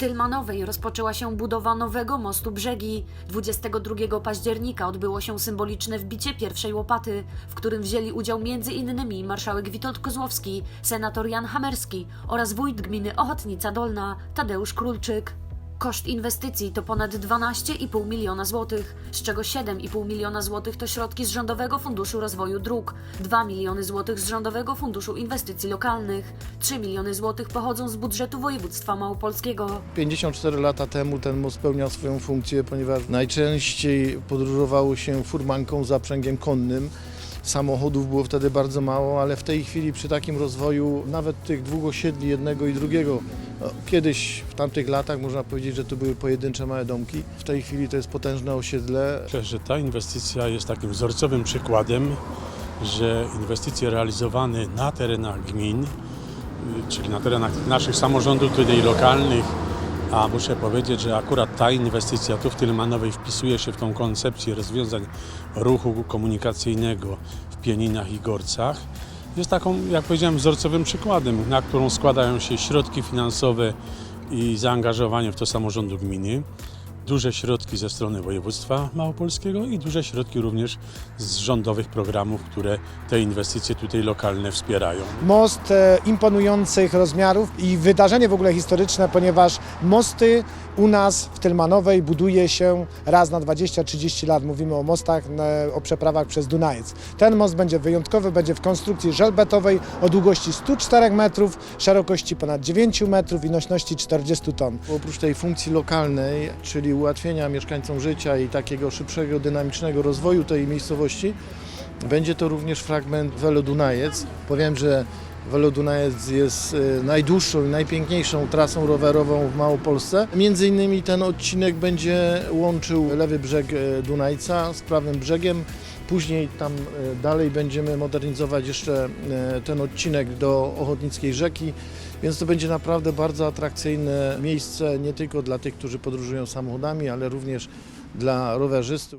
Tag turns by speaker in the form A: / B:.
A: Tylmanowej rozpoczęła się budowa nowego mostu Brzegi. 22 października odbyło się symboliczne wbicie pierwszej łopaty, w którym wzięli udział m.in. marszałek Witold Kozłowski, senator Jan Hamerski oraz wójt gminy Ochotnica Dolna Tadeusz Królczyk. Koszt inwestycji to ponad 12,5 miliona złotych, z czego 7,5 miliona złotych to środki z Rządowego Funduszu Rozwoju Dróg, 2 miliony złotych z Rządowego Funduszu Inwestycji Lokalnych, 3 miliony złotych pochodzą z budżetu województwa małopolskiego.
B: 54 lata temu ten most spełniał swoją funkcję, ponieważ najczęściej podróżowało się furmanką zaprzęgiem konnym. Samochodów było wtedy bardzo mało, ale w tej chwili przy takim rozwoju nawet tych dwóch osiedli, jednego i drugiego, no, kiedyś w tamtych latach można powiedzieć, że to były pojedyncze małe domki. W tej chwili to jest potężne osiedle.
C: Myślę, że ta inwestycja jest takim wzorcowym przykładem, że inwestycje realizowane na terenach gmin, y, czyli na terenach naszych samorządów tutaj lokalnych, a muszę powiedzieć, że akurat ta inwestycja tu w Tylmanowej wpisuje się w tą koncepcję rozwiązań ruchu komunikacyjnego w Pieninach i Gorcach. Jest taką, jak powiedziałem, wzorcowym przykładem, na którą składają się środki finansowe i zaangażowanie w to samorządu gminy duże środki ze strony województwa małopolskiego i duże środki również z rządowych programów, które te inwestycje tutaj lokalne wspierają.
D: most e, imponujących rozmiarów i wydarzenie w ogóle historyczne, ponieważ mosty u nas w Tylmanowej buduje się raz na 20-30 lat. Mówimy o mostach, o przeprawach przez Dunajec. Ten most będzie wyjątkowy, będzie w konstrukcji żelbetowej o długości 104 metrów, szerokości ponad 9 metrów i nośności 40 ton.
B: Oprócz tej funkcji lokalnej, czyli ułatwienia mieszkańcom życia i takiego szybszego, dynamicznego rozwoju tej miejscowości, będzie to również fragment Velo Dunajec. Powiem, że Velo Dunajec jest e, najdłuższą i najpiękniejszą trasą rowerową w Małopolsce. Między innymi ten odcinek będzie łączył lewy brzeg e, Dunajca z prawym brzegiem. Później tam e, dalej będziemy modernizować jeszcze e, ten odcinek do Ochotnickiej Rzeki, więc to będzie naprawdę bardzo atrakcyjne miejsce nie tylko dla tych, którzy podróżują samochodami, ale również dla rowerzystów.